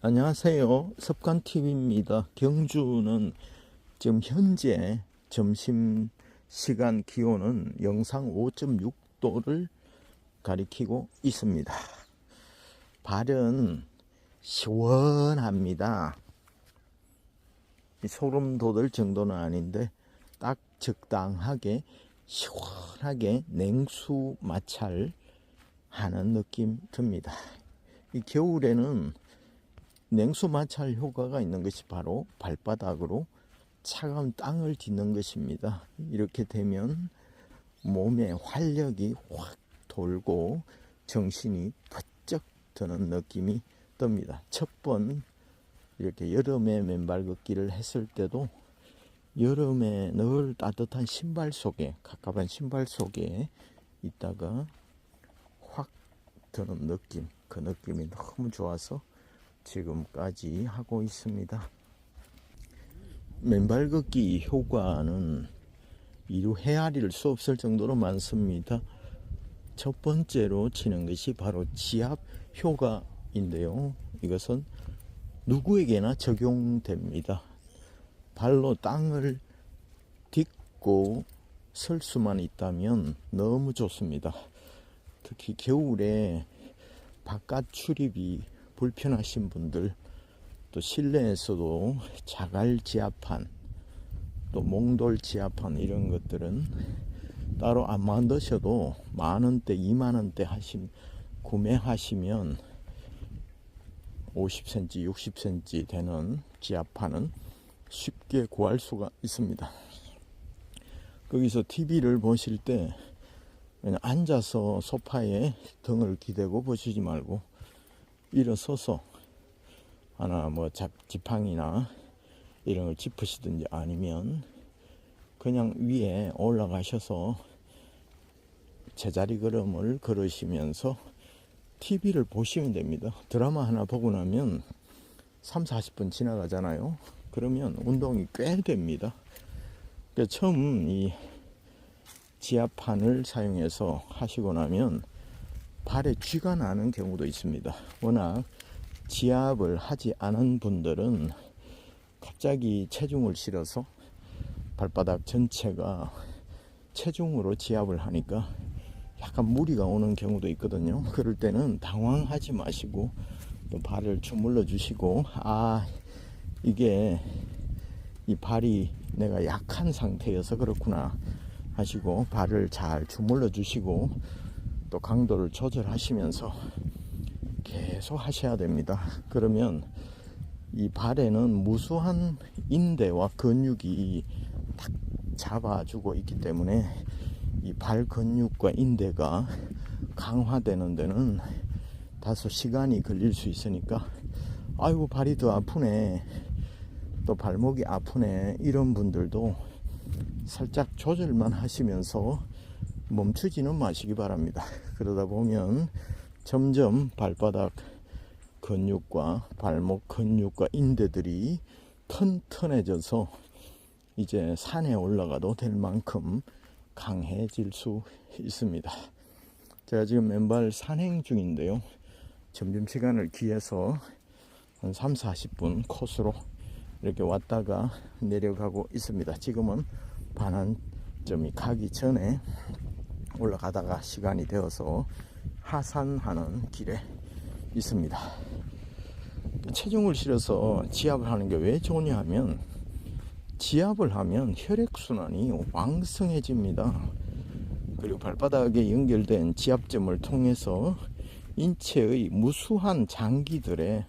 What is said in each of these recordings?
안녕하세요. 습관TV입니다. 경주는 지금 현재 점심 시간 기온은 영상 5.6도를 가리키고 있습니다. 발은 시원합니다. 이 소름 돋을 정도는 아닌데 딱 적당하게 시원하게 냉수 마찰 하는 느낌 듭니다. 이 겨울에는 냉수 마찰 효과가 있는 것이 바로 발바닥으로 차가운 땅을 딛는 것입니다. 이렇게 되면 몸에 활력이 확 돌고 정신이 번쩍 드는 느낌이 듭니다. 첫 번 이렇게 여름에 맨발 걷기를 했을 때도 여름에 늘 따뜻한 신발 속에 가깝한 신발 속에 있다가 확 드는 느낌 그 느낌이 너무 좋아서 지금까지 하고 있습니다. 맨발 걷기 효과는 이루 헤아릴 수 없을 정도로 많습니다. 첫 번째로 치는 것이 바로 지압 효과인데요. 이것은 누구에게나 적용됩니다. 발로 땅을 딛고 설 수만 있다면 너무 좋습니다. 특히 겨울에 바깥 출입이 불편하신 분들 또 실내에서도 자갈 지압판 또 몽돌 지압판 이런 것들은 따로 안 만드셔도 만 원대, 2만 원대 하신 구매하시면 50cm, 60cm 되는 지압판은 쉽게 구할 수가 있습니다. 거기서 TV를 보실 때 그냥 앉아서 소파에 등을 기대고 보시지 말고 일어서서 하나 뭐 작, 지팡이나 이런 걸 짚으시든지 아니면 그냥 위에 올라가셔서 제자리 걸음을 걸으시면서 TV를 보시면 됩니다. 드라마 하나 보고 나면 3, 40분 지나가잖아요. 그러면 운동이 꽤 됩니다. 그러니까 처음 이 지압판을 사용해서 하시고 나면 발에 쥐가 나는 경우도 있습니다. 워낙 지압을 하지 않은 분들은 갑자기 체중을 실어서 발바닥 전체가 체중으로 지압을 하니까 약간 무리가 오는 경우도 있거든요. 그럴 때는 당황하지 마시고 또 발을 주물러 주시고 아 이게 이 발이 내가 약한 상태여서 그렇구나 하시고 발을 잘 주물러 주시고 또 강도를 조절하시면서 계속 하셔야 됩니다. 그러면 이 발에는 무수한 인대와 근육이 탁 잡아주고 있기 때문에 이 발 근육과 인대가 강화되는 데는 다소 시간이 걸릴 수 있으니까 아이고 발이 더 아프네 또 발목이 아프네 이런 분들도 살짝 조절만 하시면서 멈추지는 마시기 바랍니다. 그러다 보면 점점 발바닥 근육과 발목 근육과 인대들이 튼튼해져서 이제 산에 올라가도 될 만큼 강해질 수 있습니다. 제가 지금 맨발 산행 중인데요. 점심 시간을 기해서 한 3, 40분 코스로 이렇게 왔다가 내려가고 있습니다. 지금은 반환점이 가기 전에 올라가다가 시간이 되어서 하산하는 길에 있습니다. 체중을 실어서 지압을 하는 게 왜 좋냐 하면 지압을 하면 혈액순환이 왕성해집니다. 그리고 발바닥에 연결된 지압점을 통해서 인체의 무수한 장기들의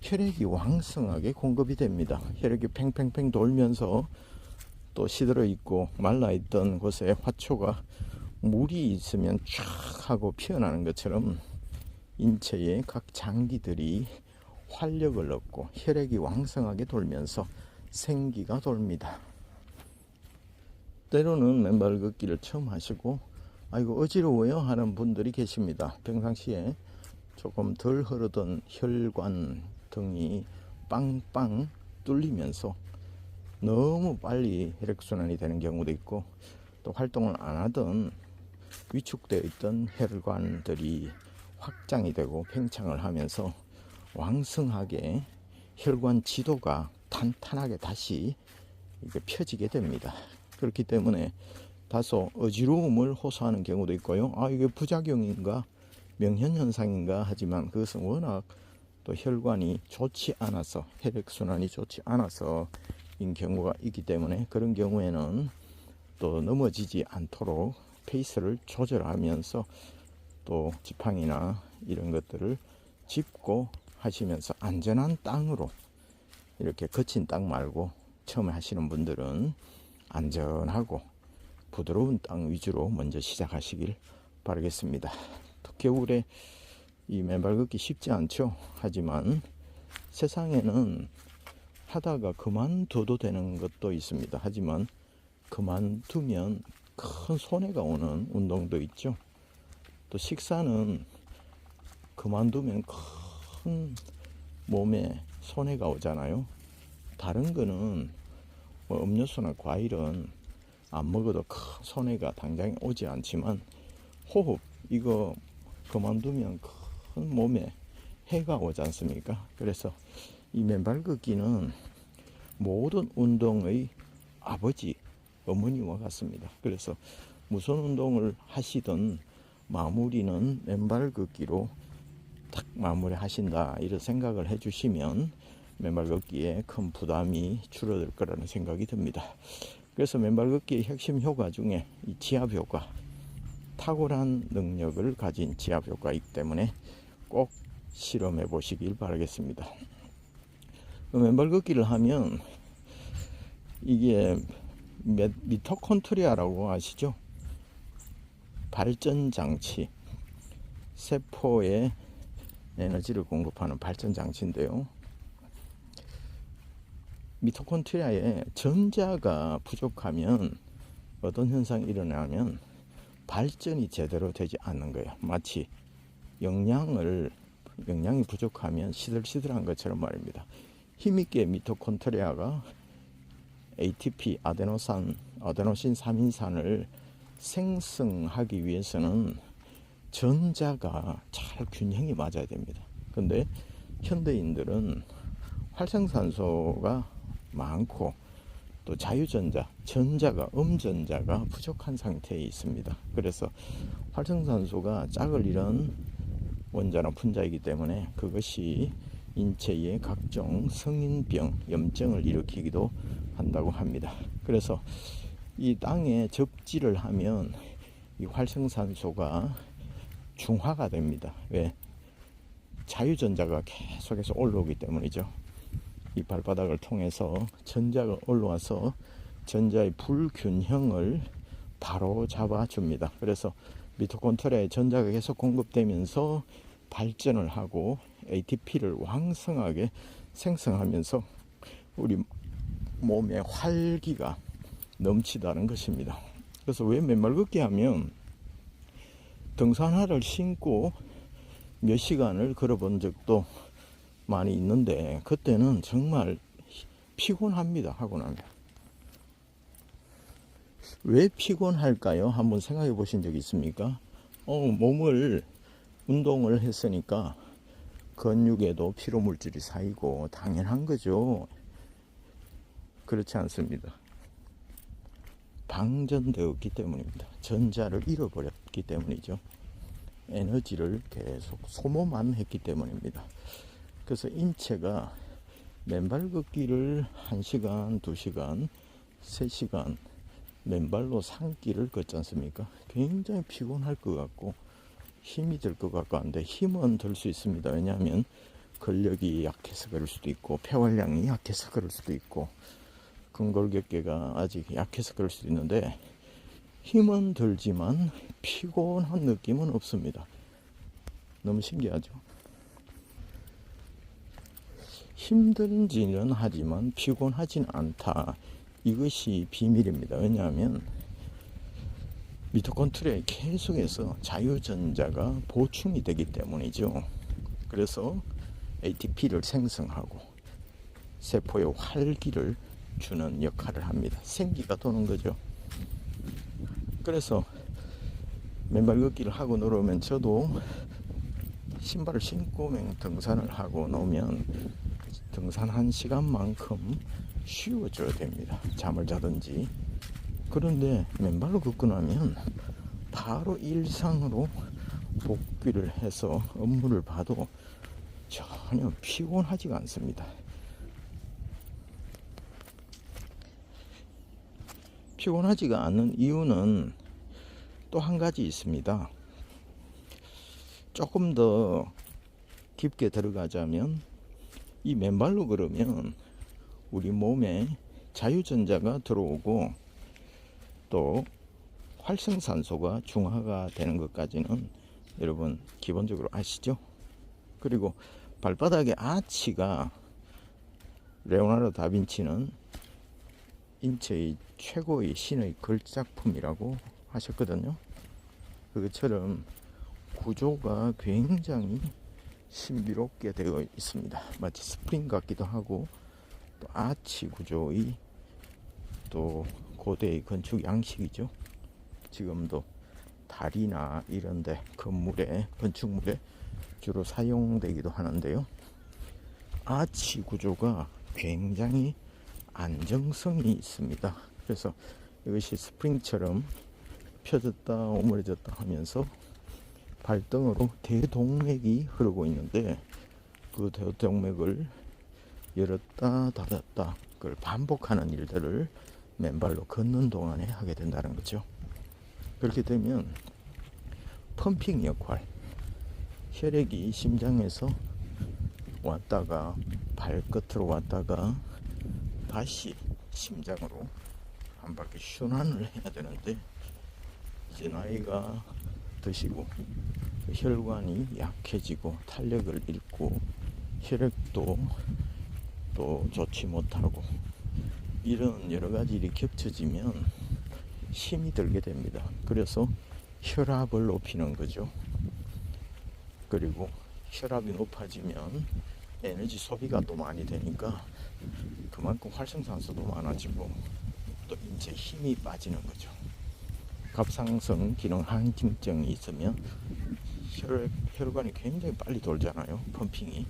혈액이 왕성하게 공급이 됩니다. 혈액이 팽팽팽 돌면서 또 시들어 있고 말라 있던 곳에 화초가 물이 있으면 쫙 하고 피어나는 것처럼 인체의 각 장기들이 활력을 얻고 혈액이 왕성하게 돌면서 생기가 돌니다. 때로는 맨발 걷기를 처음 하시고 아이고 어지러워요 하는 분들이 계십니다. 평상시에 조금 덜 흐르던 혈관 등이 빵빵 뚫리면서 너무 빨리 혈액순환이 되는 경우도 있고 또 활동을 안 하던 위축되어 있던 혈관들이 확장이 되고 팽창을 하면서 왕성하게 혈관 지도가 탄탄하게 다시 이게 펴지게 됩니다. 그렇기 때문에 다소 어지러움을 호소하는 경우도 있고요. 아, 이게 부작용인가, 명현현상인가 하지만 그것은 워낙 또 혈관이 좋지 않아서, 혈액순환이 좋지 않아서 인 경우가 있기 때문에 그런 경우에는 또 넘어지지 않도록 페이스를 조절하면서 또 지팡이나 이런 것들을 짚고 하시면서 안전한 땅으로 이렇게 거친 땅 말고 처음에 하시는 분들은 안전하고 부드러운 땅 위주로 먼저 시작하시길 바라겠습니다. 또 겨울에 이 맨발 걷기 쉽지 않죠. 하지만 세상에는 하다가 그만둬도 되는 것도 있습니다. 하지만 그만두면 큰 손해가 오는 운동도 있죠. 또 식사는 그만두면 큰 몸에 손해가 오잖아요. 다른 거는 뭐 음료수나 과일은 안 먹어도 큰 손해가 당장 오지 않지만 호흡 이거 그만두면 큰 몸에 해가 오지 않습니까? 그래서 이 맨발 걷기는 모든 운동의 아버지 어머니와 같습니다. 그래서 무슨 운동을 하시든 마무리는 맨발 걷기로 딱 마무리 하신다 이런 생각을 해주시면 맨발 걷기에 큰 부담이 줄어들 거라는 생각이 듭니다. 그래서 맨발 걷기의 핵심 효과 중에 이 지압 효과 탁월한 능력을 가진 지압 효과이기 때문에 꼭 실험해 보시길 바라겠습니다. 그 맨발 걷기를 하면 이게 몇- 미토콘트리아라고 아시죠? 발전 장치, 세포에 에너지를 공급하는 발전 장치인데요. 미토콘트리아에 전자가 부족하면 어떤 현상이 일어나면 발전이 제대로 되지 않는 거예요. 마치 영양을 영양이 부족하면 시들시들한 것처럼 말입니다. 힘있게 미토콘트리아가 ATP 아데노산 아데노신 3인산을 생성하기 위해서는 전자가 잘 균형이 맞아야 됩니다. 근데 현대인들은 활성산소가 많고 또 자유전자, 전자가 음전자가 부족한 상태에 있습니다. 그래서 활성산소가 짝을 잃은 원자나 분자이기 때문에 그것이 인체의 각종 성인병, 염증을 일으키기도 한다고 합니다. 그래서 이 땅에 접지를 하면 이 활성산소가 중화가 됩니다. 왜? 자유전자가 계속해서 올라오기 때문이죠. 이 발바닥을 통해서 전자가 올라와서 전자의 불균형을 바로 잡아줍니다. 그래서 미토콘트리아에 전자가 계속 공급되면서 발전을 하고 ATP를 왕성하게 생성하면서 우리 몸에 활기가 넘치다는 것입니다. 그래서 왜 맨발 걷기 하면 등산화를 신고 몇 시간을 걸어본 적도 많이 있는데 그때는 정말 피곤합니다. 하고 나면. 왜 피곤할까요? 한번 생각해 보신 적 있습니까? 어, 몸을 운동을 했으니까 근육에도 피로 물질이 쌓이고 당연한 거죠. 그렇지 않습니다. 방전되었기 때문입니다. 전자를 잃어버렸기 때문이죠. 에너지를 계속 소모만 했기 때문입니다. 그래서 인체가 맨발 걷기를 1시간, 2시간, 3시간 맨발로 산길을 걷지 않습니까? 굉장히 피곤할 것 같고 힘이 들 것 같고 한데 힘은 들 수 있습니다. 왜냐하면 근력이 약해서 그럴 수도 있고 폐활량이 약해서 그럴 수도 있고 근골격계가 아직 약해서 그럴 수도 있는데 힘은 들지만 피곤한 느낌은 없습니다. 너무 신기하죠? 힘든지는 하지만 피곤하진 않다. 이것이 비밀입니다. 왜냐하면 미토콘트리아에 계속해서 자유전자가 보충이 되기 때문이죠. 그래서 ATP를 생성하고 세포의 활기를 주는 역할을 합니다. 생기가 도는 거죠. 그래서 맨발 걷기를 하고 놀아오면 저도 신발을 신고 맹 등산을 하고 놓으면 등산 한 시간만큼 쉬워져야 됩니다. 잠을 자든지. 그런데 맨발로 걷고 나면 바로 일상으로 복귀를 해서 업무를 봐도 전혀 피곤하지가 않습니다. 피곤하지가 않는 이유는 또 한 가지 있습니다. 조금 더 깊게 들어가자면 이 맨발로 걸으면 우리 몸에 자유전자가 들어오고 또 활성산소가 중화가 되는 것까지는 여러분 기본적으로 아시죠? 그리고 발바닥의 아치가 레오나르도 다빈치는 인체의 최고의 신의 걸작품이라고 하셨거든요. 그것처럼 구조가 굉장히 신비롭게 되어 있습니다. 마치 스프링 같기도 하고 또 아치 구조의 또 고대의 건축 양식이죠. 지금도 다리나 이런데 건물에 건축물에 주로 사용되기도 하는데요. 아치 구조가 굉장히 안정성이 있습니다. 그래서 이것이 스프링처럼 펴졌다 오므려졌다 하면서 발등으로 대동맥이 흐르고 있는데 그 대동맥을 열었다 닫았다 그걸 반복하는 일들을 맨발로 걷는 동안에 하게 된다는 거죠. 그렇게 되면 펌핑 역할 혈액이 심장에서 왔다가 발끝으로 왔다가 다시 심장으로 한 바퀴 순환을 해야 되는데 이제 나이가 드시고 혈관이 약해지고 탄력을 잃고 혈액도 또 좋지 못하고 이런 여러 가지 일이 겹쳐지면 힘이 들게 됩니다. 그래서 혈압을 높이는 거죠. 그리고 혈압이 높아지면 에너지 소비가 또 많이 되니까 그만큼 활성산소도 많아지고 또 인체 힘이 빠지는 거죠. 갑상선 기능 항진증이 있으면 혈, 혈관이 굉장히 빨리 돌잖아요. 펌핑이.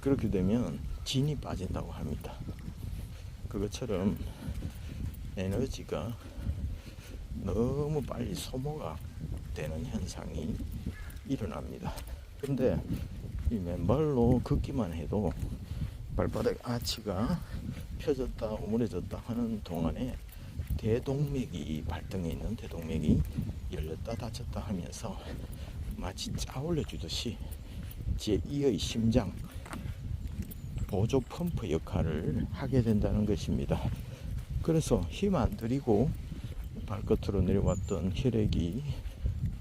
그렇게 되면 진이 빠진다고 합니다. 그것처럼 에너지가 너무 빨리 소모가 되는 현상이 일어납니다. 근데 이 맨발로 걷기만 해도 발바닥 아치가 펴졌다 오므려졌다 하는 동안에 대동맥이 발등에 있는 대동맥이 열렸다 닫혔다 하면서 마치 짜올려 주듯이 제2의 심장 보조 펌프 역할을 하게 된다는 것입니다. 그래서 힘 안 들이고 발끝으로 내려왔던 혈액이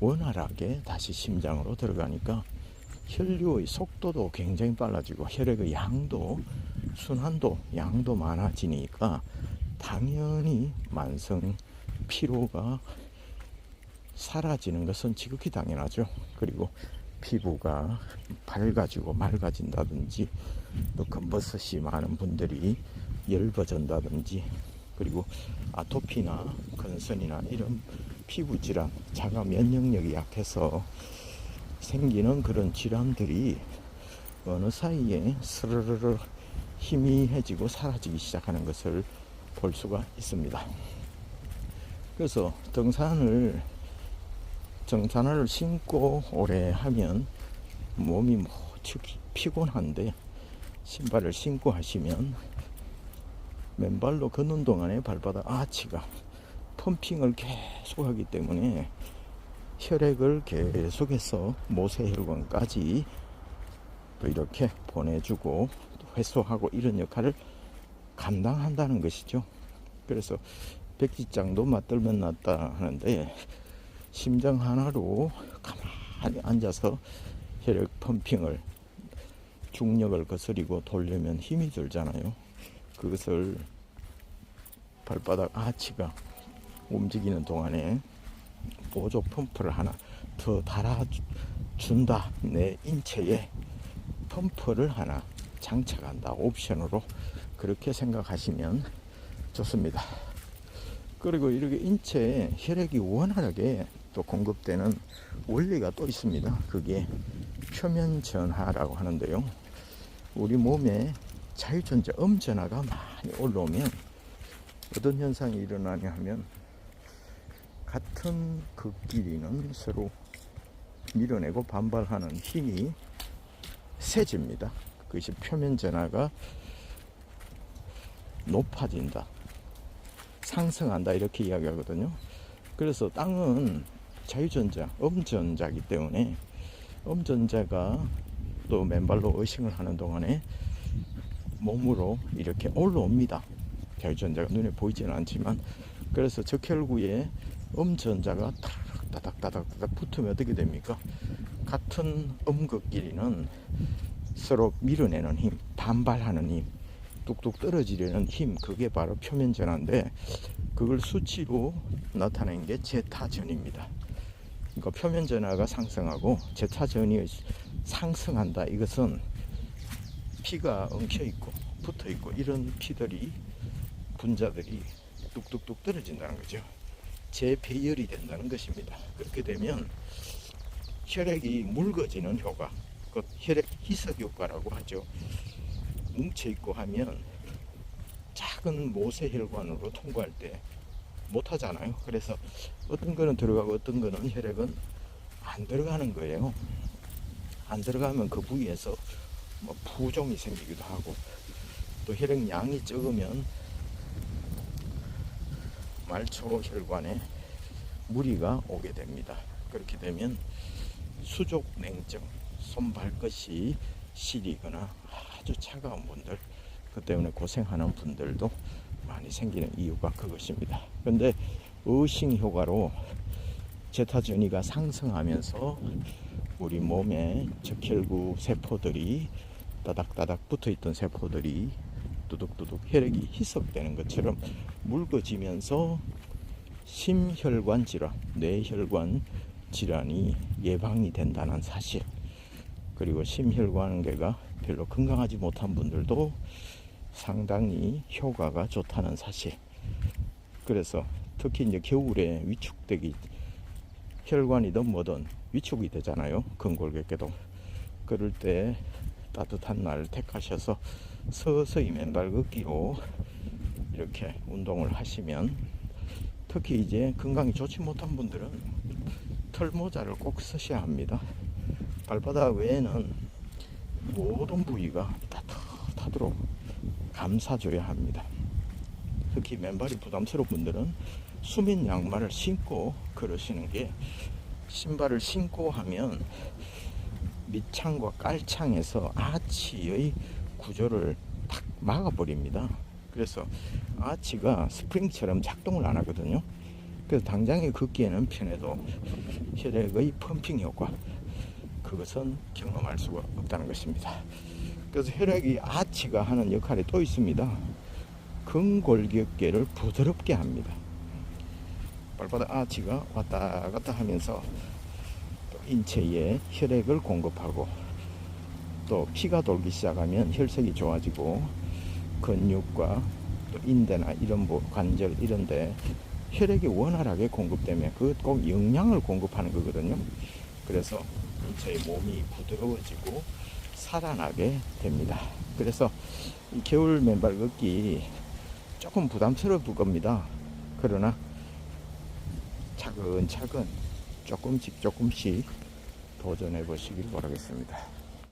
원활하게 다시 심장으로 들어가니까 혈류의 속도도 굉장히 빨라지고 혈액의 양도 순환도 양도 많아지니까 당연히 만성 피로가 사라지는 것은 지극히 당연하죠. 그리고 피부가 밝아지고 맑아진다든지 또 검버섯이 많은 분들이 엷어진다든지 그리고 아토피나 건선이나 이런 피부 질환, 자가 면역력이 약해서 생기는 그런 질환들이 어느 사이에 스르르르 희미해지고 사라지기 시작하는 것을 볼 수가 있습니다. 그래서 등산을 정산화를 신고 오래 하면 몸이 무척 피곤한데 신발을 신고 하시면 맨발로 걷는 동안에 발바닥 아치가 펌핑을 계속 하기 때문에 혈액을 계속해서 모세혈관까지 또 이렇게 보내주고 또 회수하고 이런 역할을 감당한다는 것이죠. 그래서 백지장도 맞들면 낫다 하는데 심장 하나로 가만히 앉아서 혈액 펌핑을 중력을 거스리고 돌려면 힘이 들잖아요. 그것을 발바닥 아치가 움직이는 동안에 보조 펌프를 하나 더 달아준다. 내 인체에 펌프를 하나 장착한다. 옵션으로 그렇게 생각하시면 좋습니다. 그리고 이렇게 인체에 혈액이 원활하게 또 공급되는 원리가 또 있습니다. 그게 표면 전하라고 하는데요. 우리 몸에 자유전자 음전하가 많이 올라오면 어떤 현상이 일어나냐 하면 같은 극끼리는 서로 밀어내고 반발하는 힘이 세집니다. 그것이 표면 전하가 높아진다. 상승한다. 이렇게 이야기하거든요. 그래서 땅은 자유전자, 음전자기 때문에 음전자가 또 맨발로 의식을 하는 동안에 몸으로 이렇게 올라옵니다. 자유전자가 눈에 보이지는 않지만 그래서 적혈구에 음전자가 따닥 따닥 따닥 붙으면 어떻게 됩니까? 같은 음극끼리는 서로 밀어내는 힘, 반발하는 힘, 뚝뚝 떨어지려는 힘, 그게 바로 표면 전환인데 그걸 수치로 나타낸 게 제타전입니다. 그러니까 표면 전화가 상승하고 제타전이 상승한다. 이것은 피가 엉켜 있고 붙어 있고 이런 피들이 분자들이 뚝뚝뚝 떨어진다는 거죠. 재배열이 된다는 것입니다. 그렇게 되면 혈액이 묽어지는 효과, 그 혈액 희석 효과라고 하죠. 뭉쳐 있고 하면 작은 모세혈관으로 통과할 때 못 하잖아요. 그래서 어떤 거는 들어가고 어떤 거는 혈액은 안 들어가는 거예요. 안 들어가면 그 부위에서 뭐 부종이 생기기도 하고 또 혈액 양이 적으면 말초 혈관에 무리가 오게 됩니다. 그렇게 되면 수족 냉증, 손 발끝이 시리거나 아주 차가운 분들, 그 때문에 고생하는 분들도 많이 생기는 이유가 그것입니다. 근데 의식 효과로 제타 전이가 상승하면서 우리 몸에 적혈구 세포들이 따닥따닥 붙어 있던 세포들이 두둑두둑 혈액이 희석되는 것처럼 묽어지면서 심혈관 질환, 뇌혈관 질환이 예방이 된다는 사실. 그리고 심혈관계가 별로 건강하지 못한 분들도 상당히 효과가 좋다는 사실. 그래서 특히 이제 겨울에 위축되기 혈관이든 뭐든 위축이 되잖아요. 근골격계도. 그럴 때 따뜻한 날 택하셔서 서서히 맨발 걷기로 이렇게 운동을 하시면 특히 이제 건강이 좋지 못한 분들은 털모자를 꼭 쓰셔야 합니다. 발바닥 외에는 모든 부위가 따뜻하도록 감싸줘야 합니다. 특히 맨발이 부담스러운 분들은 수면 양말을 신고 걸으시는 게 신발을 신고 하면 밑창과 깔창에서 아치의 구조를 탁 막아버립니다. 그래서 아치가 스프링처럼 작동을 안 하거든요. 그래서 당장에 걷기에는 편해도 혈액의 펌핑 효과 그것은 경험할 수가 없다는 것입니다. 그래서 혈액이 아치가 하는 역할이 또 있습니다. 근골격계를 부드럽게 합니다. 발바닥 아치가 왔다 갔다 하면서 인체에 혈액을 공급하고 또 피가 돌기 시작하면 혈색이 좋아지고 근육과 또 인대나 이런 뭐 관절 이런 데 혈액이 원활하게 공급되면 그꼭 영양을 공급하는 거거든요. 그래서 인체의 몸이 부드러워지고 살아나게 됩니다. 그래서 겨울 맨발 걷기 조금 부담스러울 겁니다. 그러나 차근차근 조금씩 조금씩 도전해 보시길 바라겠습니다.